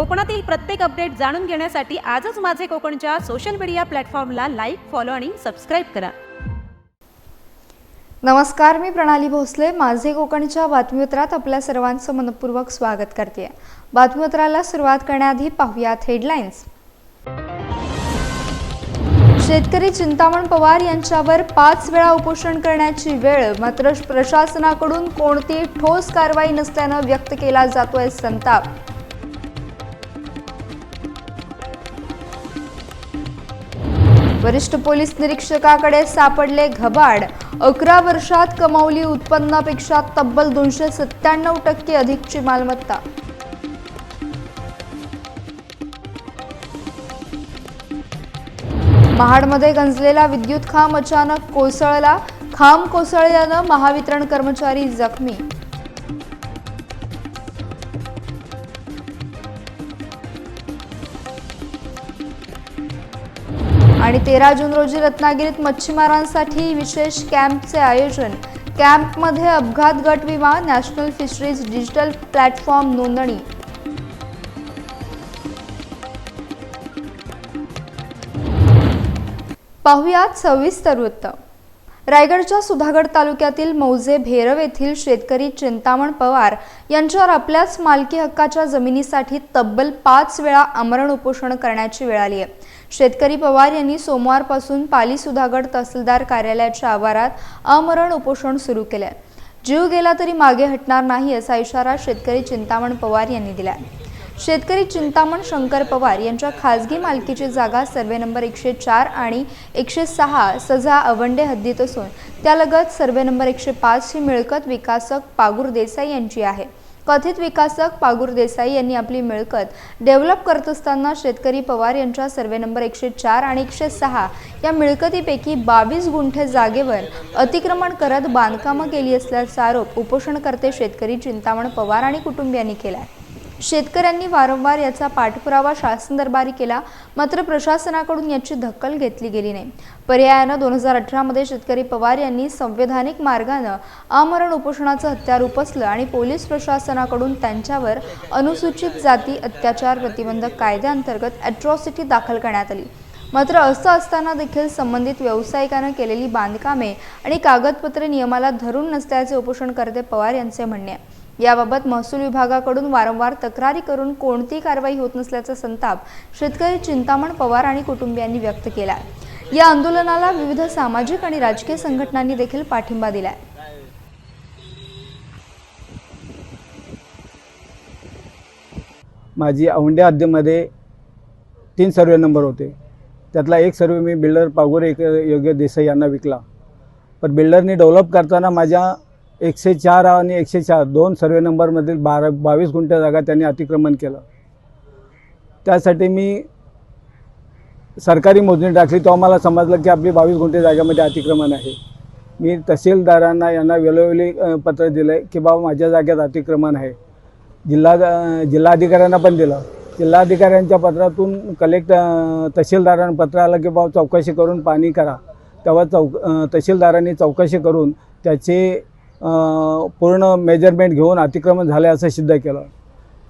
कोकणातील प्रत्येक अपडेट जाणून घेण्यासाठी आजच माझे कोकणच्या सोशल मीडिया प्लॅटफॉर्मला लाईक फॉलो आणि सबस्क्राईब करा. नमस्कार मी प्रणाली भोसले. माझे कोकणच्या बातमीपत्रात आपल्या सर्वांचं मनपूर्वक स्वागत करते. बातमीपत्राला सुरुवात करण्याआधी पाहूयात हेडलाईन्स शेतकरी चिंतामण पवार यांच्यावर पाच वेळा उपोषण करण्याची वेळ मात्र प्रशासनाकडून कोणती ठोस कारवाई नसल्यानं व्यक्त केला जातोय संताप. वरिष्ठ पोलीस निरीक्षकाकडे सापडले घबाड. अकरा वर्षात कमावली उत्पन्नापेक्षा तब्बल दोनशे सत्त्याण्णव टक्के अधिकची मालमत्ता. महाडमध्ये गंजलेला विद्युत खांब अचानक कोसळला. खांब कोसळल्यानं महावितरण कर्मचारी जखमी आणि तेरा जून रोजी रत्नागिरीत मच्छीमारांसाठी विशेष कॅम्पचे आयोजन. कॅम्पमध्ये अपघात गट विमा नॅशनल फिशरीज डिजिटल प्लॅटफॉर्म नोंदणी. पाहुयात सविस्तर वृत्त. रायगडच्या सुधागड तालुक्यातील मौजे भेरव येथील शेतकरी चिंतामण पवार यांच्यावर आपल्याच मालकी हक्काच्या जमिनीसाठी तब्बल पाच वेळा आमरण उपोषण करण्याची वेळ आली आहे शेतकरी पवार यांनी सोमवारपासून पाली सुधागड तहसीलदार कार्यालयाच्या आवारात अमरण उपोषण सुरू केले आहे जीव गेला तरी मागे हटणार नाही असा इशारा शेतकरी चिंतामण पवार यांनी दिला शेतकरी चिंतामण शंकर पवार यांच्या खासगी मालकीची जागा सर्वे नंबर एकशे चार आणि एकशे सहा सजा अवंडे हद्दीत असून त्यालगत सर्वे नंबर एकशे पाच ही मिळकत विकासक पागूर देसाई यांची आहे. कथित विकासक पागूर देसाई यांनी आपली मिळकत डेव्हलप करत असताना शेतकरी पवार यांच्या सर्वे नंबर एकशे चार आणि एकशे सहा या मिळकतीपैकी बावीस गुंठे जागेवर अतिक्रमण करत बांधकामं केली असल्याचा आरोप उपोषणकर्ते शेतकरी चिंतामण पवार आणि कुटुंबियांनी केला आहे शेतकऱ्यांनी वारंवार याचा पाठपुरावा शासन दरबारी केला मात्र प्रशासनाकडून याची दखल घेतली गेली नाही. पर्यायानं दोन हजार अठरामध्ये शेतकरी पवार यांनी संवैधानिक मार्गानं आमरण उपोषणाचं हत्यार उपसलं आणि पोलीस प्रशासनाकडून त्यांच्यावर अनुसूचित जाती अत्याचार प्रतिबंधक कायद्याअंतर्गत अॅट्रॉसिटी दाखल करण्यात आली. मात्र असं असताना देखील संबंधित व्यावसायिकानं केलेली बांधकामे आणि कागदपत्रे नियमाला धरून नसल्याचे उपोषणकर्ते पवार यांचे म्हणणे आहे. याबाबत महसूल विभागाकडून वारंवार तक्रारी करून कोणतीही कारवाई होत नसल्याचा संताप शेतकरी चिंतामण पवार आणि कुटुंबियांनी व्यक्त केला. आहे या आंदोलनाला विविध सामाजिक आणि राजकीय संघटनांनी देखील पाठिंबा दिलाय. माझी औंढ्या हद्दीमध्ये तीन सर्वे नंबर होते. त्यातला एक सर्वे मी बिल्डर पागोरे एक योग्य देसाई यांना विकला. पण बिल्डरनी डेव्हलप करताना माझ्या एकशे चार आणि एकशे चार दोन सर्वे नंबरमधील बारा बावीस गुंठे जागा त्यांनी अतिक्रमण केलं. त्यासाठी मी सरकारी मोजणी टाकली. तेव्हा मला समजलं की आपली बावीस गुंठे जागेमध्ये अतिक्रमण आहे. मी तहसीलदारांना यांना वेळोवेळी पत्र दिलं आहे की बाबा माझ्या जागेत अतिक्रमण आहे. जिल्हा जिल्हाधिकाऱ्यांना पण दिलं. जिल्हाधिकाऱ्यांच्या पत्रातून कलेक्ट तहसीलदारांना पत्र आलं की बाबा चौकशी करून पाणी करा. तेव्हा चौक तहसीलदारांनी चौकशी करून त्याचे पूर्ण मेजरमेंट घेऊन अतिक्रमण झाले असं सिद्ध केलं.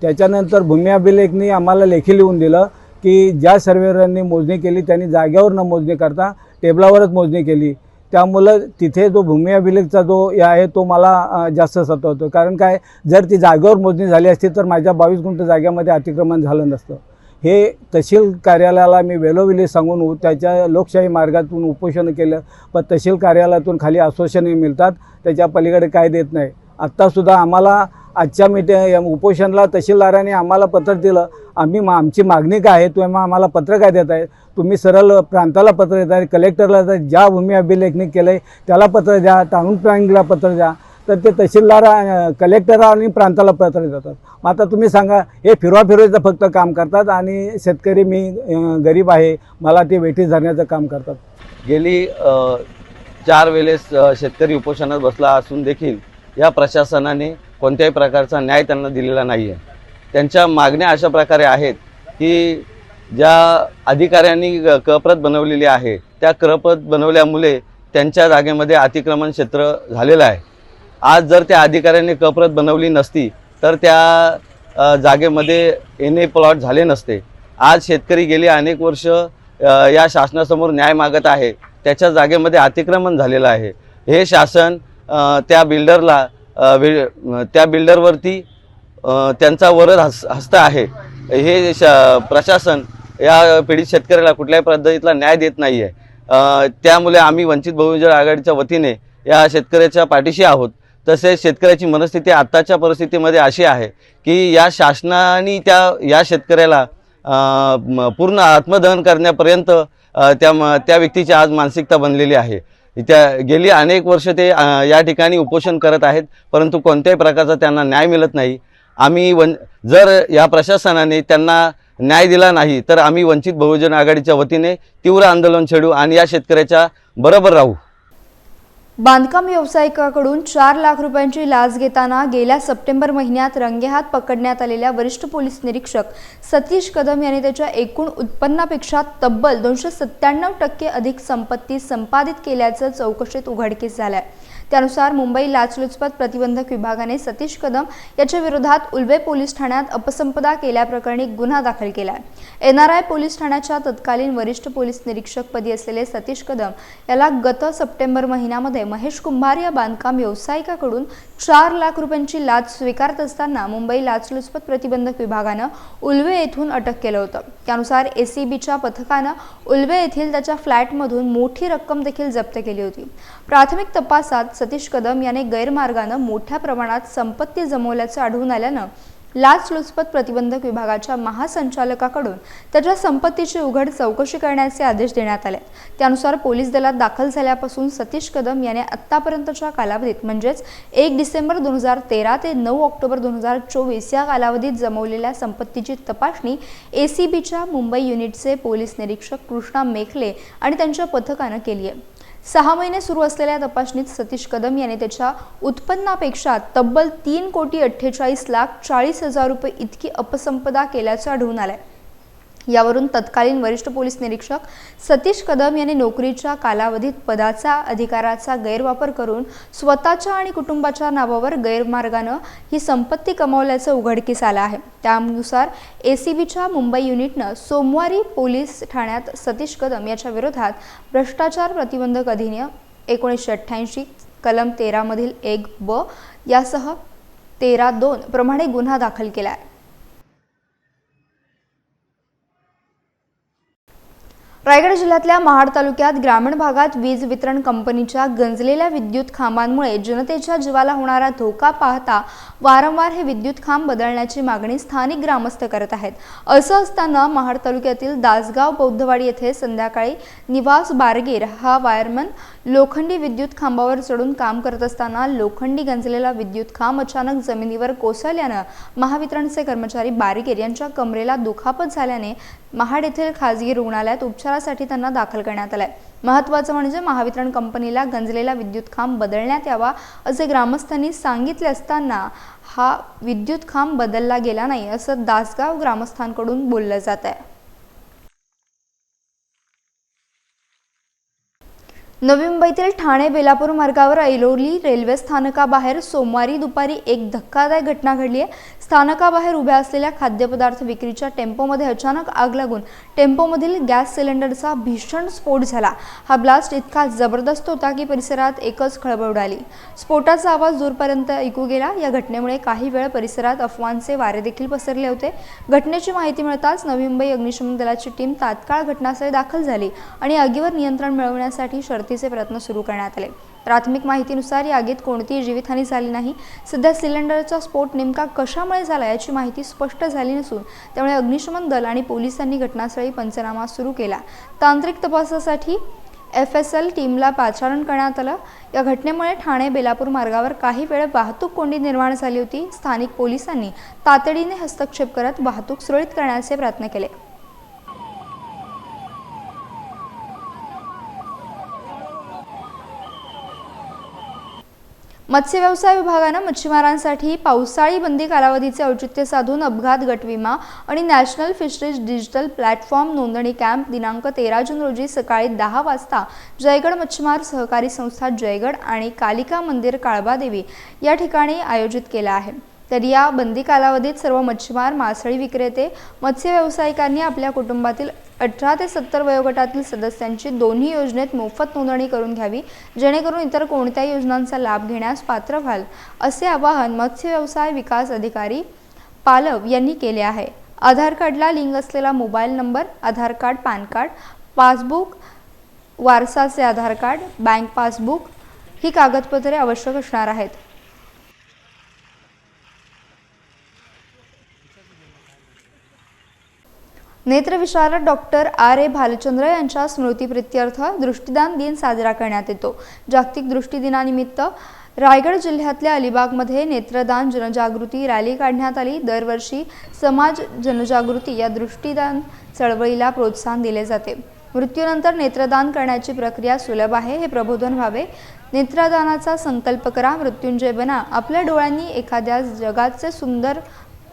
त्याच्यानंतर भूमी अभिलेखनी आम्हाला लेखी लिहून दिलं की ज्या सर्वेअरांनी मोजणी केली त्यांनी जाग्यावर न मोजणी करता टेबलावरच मोजणी केली. त्यामुळं तिथे जो भूमी अभिलेखचा जो हे आहे तो मला जास्त सतवतो कारण काय जर ती जागेवर मोजणी झाली असती तर माझ्या बावीस गुंठ जाग्यामध्ये अतिक्रमण झालं नसतं. हे तहसील कार्यालयाला मी वेळोवेळी सांगून त्याच्या लोकशाही मार्गातून उपोषण केलं. पण तहसील कार्यालयातून खाली आश्वासने मिळतात. त्याच्या पलीकडे काय देत नाही. आत्तासुद्धा आम्हाला आजच्या मिटे उपोषणाला उपोषणला आम्हाला पत्र दिलं. आम्ही मा आमची मागणी काय आहे तुम्ही आम्हाला पत्र काय देत आहे तुम्ही सरळ प्रांताला पत्र देत आहे कलेक्टरला ज्या भूमी अभिलेखनी केलं आहे त्याला पत्र द्या टाऊन प्लॅनिंगला पत्र द्या. तर ते तहसीलदार कलेक्टर आणि प्रांताला पत्र देतात. मग आता तुम्ही सांगा हे फिरवा फिरवायचं फक्त काम करतात आणि शेतकरी मी गरीब आहे मला ते वेठी धरण्याचं काम करतात. गेली चार वेळेस शेतकरी उपोषणात बसला असून देखील या प्रशासनाने कोणत्याही प्रकारचा न्याय त्यांना दिलेला नाही आहे त्यांच्या मागण्या अशा प्रकारे आहेत की ज्या अधिकाऱ्यांनी कप्रत बनवलेली आहे त्या कप्रत बनवल्यामुळे त्यांच्या जागेमध्ये अतिक्रमण क्षेत्र झालेलं आहे. आज जर त्या अधिकाऱ्यांनी कप्रत बनवली नसती तर त्या जागेमध्ये एन ए प्लॉट झाले नसते. आज शेतकरी गेली अनेक वर्ष या शासनासमोर न्याय मागत आहे. त्याच्या जागेमध्ये अतिक्रमण झालेलं आहे. हे शासन त्या बिल्डरला त्या बिल्डरवरती त्यांचा वरद हस हस्त आहे. हे श प्रशासन या पीडित शेतकऱ्याला कुठल्याही पद्धतीतला न्याय देत नाही आहे त्यामुळे आम्ही वंचित बहुजन आघाडीच्या वतीने या शेतकऱ्याच्या पाठीशी आहोत. तसेच शेतकऱ्याची मनस्थिती आत्ताच्या परिस्थितीमध्ये अशी आहे की या शासनाने त्या या शेतकऱ्याला पूर्ण आत्मदहन करण्यापर्यंत त्या म- त्या व्यक्तीची आज मानसिकता बनलेली आहे. त्या गेली अनेक वर्ष ते या ठिकाणी उपोषण करत आहेत परंतु कोणत्याही प्रकारचा त्यांना न्याय मिळत नाही. आम्ही वन जर या प्रशासनाने त्यांना न्याय दिला नाही तर आम्ही वंचित बहुजन आघाडीच्या वतीने तीव्र आंदोलन छेडू आणि या शेतकऱ्याच्या बरोबर राहू. बांधकाम व्यावसायिकाकडून चार लाख रुपयांची लाच घेताना गेल्या सप्टेंबर महिन्यात रंगेहात पकडण्यात आलेल्या वरिष्ठ पोलीस निरीक्षक सतीश कदम यांनी त्याच्या एकूण उत्पन्नापेक्षा तब्बल दोनशे सत्त्याण्णव टक्के अधिक संपत्ती संपादित केल्याचं चौकशीत उघडकीस झालं आहे त्यानुसार मुंबई लाचलुचपत प्रतिबंधक विभागाने सतीश कदम याच्या विरोधात उल्वे पोलीस ठाण्यात अपसंपदा केल्याप्रकरणी गुन्हा दाखल केला आहे एन आर आय पोलीस ठाण्याच्या तत्कालीन वरिष्ठ पोलीस निरीक्षकपदी असलेले सतीश कदम याला गत सप्टेंबर महिन्यामध्ये महेश कुंभार या बांधकाम व्यावसायिकाकडून चार लाख रुपयांची लाच स्वीकारत असताना मुंबई लाचलुचपत प्रतिबंधक विभागानं उल्वे येथून अटक केलं होतं. त्यानुसार एसीबीच्या पथकानं उल्वे येथील त्याच्या फ्लॅटमधून मोठी रक्कम देखील जप्त केली होती. प्राथमिक तपासात सतीश कदम याने गैरमार्गानं मोठ्या प्रमाणात संपत्ती जमवल्याचं आढळून आल्यानं लाचलुचपत प्रतिबंधक विभागाच्या महासंचालकाकडून त्याच्या संपत्तीची उघड चौकशी करण्याचे आदेश देण्यात आले. त्यानुसार पोलीस दलात दाखल झाल्यापासून सतीश कदम याने आत्तापर्यंतच्या कालावधीत म्हणजेच एक डिसेंबर दोन हजार तेरा ते नऊ ऑक्टोबर दोन हजार चोवीस या कालावधीत जमवलेल्या संपत्तीची तपासणी ए सी बीच्या मुंबई युनिटचे पोलीस निरीक्षक कृष्णा मेखले आणि त्यांच्या पथकानं केली आहे सहा महिने सुरू असलेल्या तपासणीत सतीश कदम याने त्याच्या उत्पन्नापेक्षा तब्बल तीन कोटी अठ्ठेचाळीस लाख चाळीस हजार रुपये इतकी अपसंपदा केल्याचं आढळून आलंय. यावरून तत्कालीन वरिष्ठ पोलीस निरीक्षक सतीश कदम यांनी नोकरीच्या कालावधीत पदाचा अधिकाराचा गैरवापर करून स्वतःच्या आणि कुटुंबाच्या नावावर गैरमार्गानं ही संपत्ती कमावल्याचं उघडकीस आलं आहे. त्यानुसार ए सी बीच्या मुंबई युनिटनं सोमवारी पोलीस ठाण्यात सतीश कदम याच्या विरोधात भ्रष्टाचार प्रतिबंधक अधिनियम एकोणीसशे अठ्ठ्याऐंशी कलम तेरामधील एक ब यासह तेरा दोन प्रमाणे गुन्हा दाखल केला आहे. रायगड जिल्ह्यातल्या महाड तालुक्यात ग्रामीण भागात वीज वितरण कंपनीच्या गंजलेल्या विद्युत खांबांमुळे जनतेच्या जीवाला होणारा धोका पाहता वारंवार हे विद्युत खांब बदलण्याची मागणी स्थानिक ग्रामस्थ करत आहेत. असं असताना महाड तालुक्यातील दासगाव बौद्धवाडी येथे संध्याकाळी निवास बारगीर हा वायरमन लोखंडी विद्युत खांबावर चढून काम करत असताना लोखंडी गंजलेला विद्युत खांब अचानक जमिनीवर कोसळल्यानं महावितरणचे कर्मचारी बारिकेर यांच्या कमरेला दुखापत झाल्याने महाड येथील खाजगी रुग्णालयात उपचारासाठी त्यांना दाखल करण्यात आलंय. महत्त्वाचं म्हणजे महावितरण कंपनीला गंजलेला विद्युत खांब बदलण्यात यावा असे ग्रामस्थांनी सांगितले असताना हा विद्युत खांब बदलला गेला नाही असं दासगाव ग्रामस्थांकडून बोललं जात आहे नवी मुंबईतील ठाणे बेलापूर मार्गावर ऐलोली रेल्वे स्थानकाबाहेर सोमवारी दुपारी एक धक्कादायक घटना घडली आहे. स्थानकाबाहेर उभ्या असलेल्या खाद्यपदार्थ विक्रीच्या टेम्पोमध्ये अचानक आग लागून टेम्पोमधील गॅस सिलेंडरचा भीषण स्फोट झाला. हा ब्लास्ट इतका जबरदस्त होता की परिसरात एकच खळबळ उडाली. स्फोटाचा आवाज दूरपर्यंत ऐकू गेला. या घटनेमुळे काही वेळ परिसरात अफवांचे वारे देखील पसरले होते. घटनेची माहिती मिळताच नवी मुंबई अग्निशमन दलाची टीम तात्काळ घटनास्थळी दाखल झाली आणि आगीवर नियंत्रण मिळवण्यासाठी शर्तीचे प्रयत्न सुरू करण्यात आले. प्राथमिक माहितीनुसार या आगीत कोणतीही जीवितहानी झाली नाही. सध्या सिलेंडरचा स्फोट नेमका कशामुळे झाला याची माहिती स्पष्ट झाली नसून त्यामुळे अग्निशमन दल आणि पोलिसांनी घटनास्थळी पंचनामा सुरू केला. तांत्रिक तपासासाठी एफ एस एल टीमला पाचारण करण्यात आलं. या घटनेमुळे ठाणे बेलापूर मार्गावर काही वेळ वाहतूक कोंडी निर्माण झाली होती. स्थानिक पोलिसांनी तातडीने हस्तक्षेप करत वाहतूक सुरळीत करण्याचे प्रयत्न केले. मत्स्य व्यवसाय विभागानं मच्छीमारांसाठी पावसाळी बंदी कालावधीचे औचित्य साधून अपघात गटविमा आणि नॅशनल फिशरीज डिजिटल प्लॅटफॉर्म नोंदणी कॅम्प दिनांक तेरा जून रोजी सकाळी दहा वाजता जयगड मच्छीमार सहकारी संस्था जयगड आणि कालिका मंदिर काळबादेवी या ठिकाणी आयोजित केला आहे. तर या बंदी कालावधीत सर्व मच्छीमार मासळी विक्रेते मत्स्य व्यावसायिकांनी आपल्या कुटुंबातील अठरा ते सत्तर वयोगटातील सदस्यांची दोन्ही योजनेत मोफत नोंदणी करून घ्यावी जेणेकरून इतर कोणत्याही योजनांचा लाभ घेण्यास पात्र व्हाल असे आवाहन मत्स्य व्यवसाय विकास अधिकारी पालव यांनी केले आहे. आधार कार्डला लिंक असलेला mobile number Aadhaar card PAN card passbook वारसाचे Aadhaar card bank passbook ही कागदपत्रे आवश्यक असणार आहेत. नेत्रविशारद डॉक्टर आर ए भालचंद्र यांच्या स्मृतीप्रित्यर्थ दृष्टिदान दिन साजरा करण्यात येतो. जागतिक दृष्टी दिनानिमित्त रायगड जिल्ह्यातल्या अलिबागमध्ये नेत्रदान जनजागृती रॅली काढण्यात आली. दरवर्षी समाज जनजागृती या दृष्टीदान चळवळीला प्रोत्साहन दिले जाते. मृत्यूनंतर नेत्रदान करण्याची प्रक्रिया सुलभ आहे हे प्रबोधन व्हावे. नेत्रदानाचा संकल्प करा मृत्युंजय बना. आपल्या डोळ्यांनी एखाद्या जगाचे सुंदर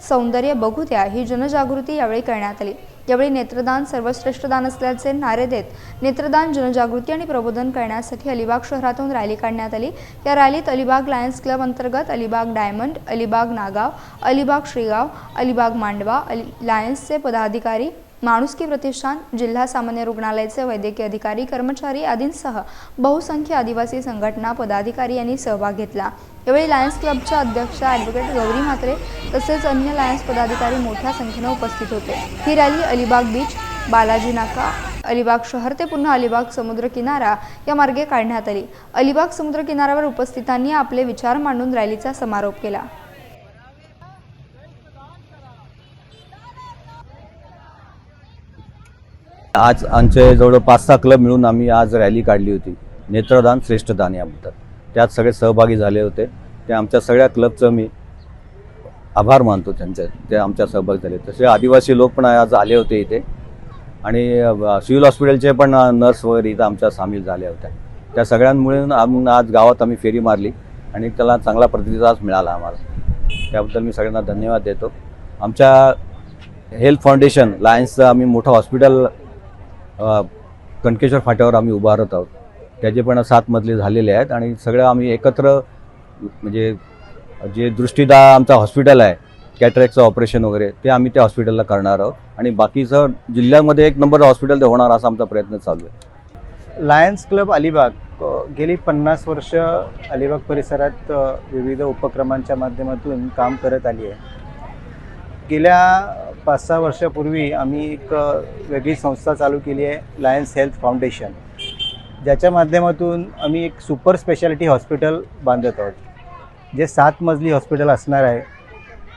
सौंदर्य बघू द्या. ही जनजागृती यावेळी करण्यात आली. यावेळी नेत्रदान सर्वश्रेष्ठ दान असल्याचे नारे देत नेत्रदान जनजागृती आणि प्रबोधन करण्यासाठी अलिबाग शहरातून रॅली काढण्यात आली. या रॅलीत अलिबाग लायन्स क्लब अंतर्गत अलिबाग डायमंड अलिबाग नागाव अलिबाग श्रीगाव अलिबाग मांडवा अलि लायन्सचे पदाधिकारी माणुसकी प्रतिष्ठान जिल्हा सामान्य रुग्णालयाचे वैद्यकीय अधिकारी कर्मचारी आदींसह बहुसंख्य आदिवासी संघटना पदाधिकारी यांनी सहभाग घेतला. यावेळी लायन्स क्लबच्या अध्यक्ष ॲडव्होकेट गौरी म्हात्रे तसेच अन्य लायन्स पदाधिकारी मोठ्या संख्येने उपस्थित होते. ही रॅली अलिबाग बीच बालाजी नाका अलिबाग शहर ते पुन्हा अलिबाग समुद्र किनारा या मार्गे काढण्यात आली. अलिबाग समुद्र किनाऱ्यावर उपस्थितांनी आपले विचार मांडून रॅलीचा समारोप केला. आज आमचे जवळ पाच सहा क्लब मिळून आम्ही आज रॅली काढली होती. नेत्रदान श्रेष्ठदान याबद्दल. त्यात सगळे सहभागी झाले होते. ते आमच्या सगळ्या क्लबचं मी आभार मानतो त्यांचे. ते आमच्या सहभागी झाले. तसे आदिवासी लोक पण आज आले होते इथे. आणि सिव्हिल हॉस्पिटलचे पण नर्स वगैरे इथं आमच्या सामील झाल्या होत्या. त्या सगळ्यांमुळे आज गावात आम्ही फेरी मारली आणि त्याला चांगला प्रतिसाद मिळाला आम्हाला. त्याबद्दल मी सगळ्यांना धन्यवाद देतो. आमच्या हेल्थ फाउंडेशन लायन्सचं आम्ही मोठं हॉस्पिटल कणकेश्वर फाट्यावर आम्ही उभारत आहोत. त्याचे पण सात मजले झालेले आहेत आणि सगळं आम्ही एकत्र म्हणजे जे दृष्टीदा आमचा हॉस्पिटल आहे कॅटरॅकचं ऑपरेशन वगैरे ते आम्ही त्या हॉस्पिटलला करणार आहोत. आणि बाकीचं जिल्ह्यामध्ये एक नंबर हॉस्पिटल ते होणार असा आमचा प्रयत्न चालू आहे. लायन्स क्लब अलिबाग गेली पन्नास वर्ष अलिबाग परिसरात विविध उपक्रमांच्या माध्यमातून काम करत आली आहे. गेल्या पाच सहा वर्षापूर्वी आम्ही एक वेगळी संस्था चालू केली आहे लायन्स हेल्थ फाउंडेशन ज्याच्या माध्यमातून आम्ही एक सुपर स्पेशालिटी हॉस्पिटल बांधत आहोत. जे सात मजली हॉस्पिटल असणार आहे.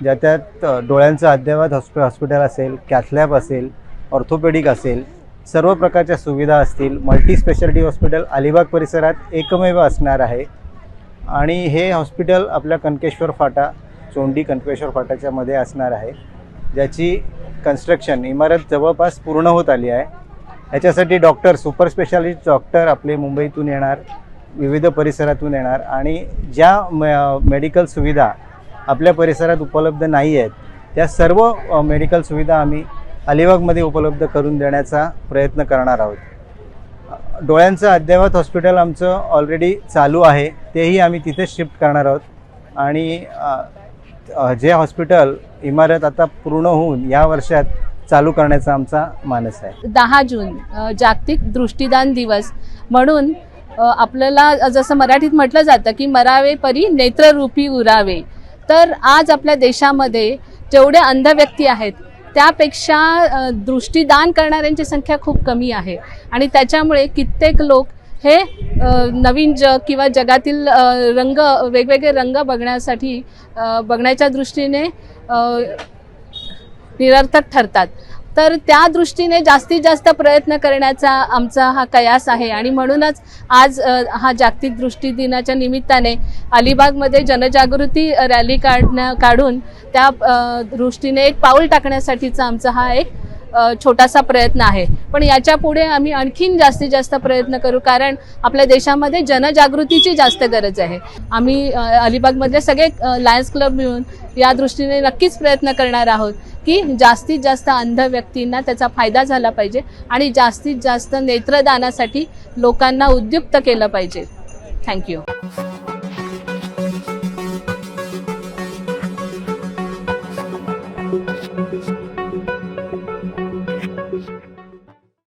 ज्या त्यात डोळ्यांचं अद्ययावत हॉस्पि हॉस्पिटल असेल कॅथलॅब असेल ऑर्थोपेडिक असेल सर्व प्रकारच्या सुविधा असतील. मल्टी स्पेशालिटी हॉस्पिटल अलिबाग परिसरात एकमेव असणार आहे. आणि हे हॉस्पिटल आपल्या कनकेश्वर फाटा चोंडी कनकेश्वर फाटाच्यामध्ये असणार आहे. ज्याची कन्स्ट्रक्शन इमारत जवळपास पूर्ण होत आली आहे. याच्यासाठी डॉक्टर सुपर स्पेशालिस्ट डॉक्टर आपले मुंबईतून येणार विविध परिसरातून येणार आणि ज्या मेडिकल सुविधा आपल्या परिसरात उपलब्ध नाही आहेत त्या सर्व मेडिकल सुविधा आम्ही अलिबागमध्ये उपलब्ध करून देण्याचा प्रयत्न करणार आहोत. डोळ्यांचं अद्ययावत हॉस्पिटल आमचं ऑलरेडी चालू आहे तेही आम्ही तिथे शिफ्ट करणार आहोत. आणि जे हॉस्पिटल इमारत आता पूर्ण होऊन या वर्षात चालू करण्याचा आमचा मानस आहे. दहा जून जागतिक दृष्टीदान दिवस म्हणून आपल्याला जसं मराठीत म्हटलं जातं की मरावे परी नेत्ररूपी उरावे. तर आज आपल्या देशामध्ये जेवढे अंध व्यक्ती आहेत त्यापेक्षा दृष्टीदान करणाऱ्यांची संख्या खूप कमी आहे. आणि त्याच्यामुळे कित्येक लोक हे नवीन जग किंवा जगातील रंग वेगवेगळे रंग बघण्यासाठी बघण्याच्या दृष्टीने निरर्थक ठरतात. तर त्या दृष्टीने जास्तीत जास्त प्रयत्न करण्याचा आमचा हा कयास आहे. आणि म्हणूनच आज हा जागतिक दृष्टी दिनाच्या निमित्ताने अलिबागमध्ये जनजागृती रॅली काढण्या काढून त्या दृष्टीने एक पाऊल टाकण्यासाठीचा आमचा हा एक छोटासा प्रयत्न आहे. पण याच्यापुढे आम्ही आणखीन जास्तीत जास्त प्रयत्न करू कारण आपल्या देशामध्ये जनजागृतीची जास्त गरज आहे. आम्ही अलिबागमधले सगळे लायन्स क्लब मिळून या दृष्टीने नक्कीच प्रयत्न करणार आहोत की जास्तीत जास्त अंध व्यक्तींना त्याचा फायदा झाला पाहिजे आणि जास्तीत जास्त नेत्रदानासाठी लोकांना उद्युक्त केलं पाहिजे. थँक्यू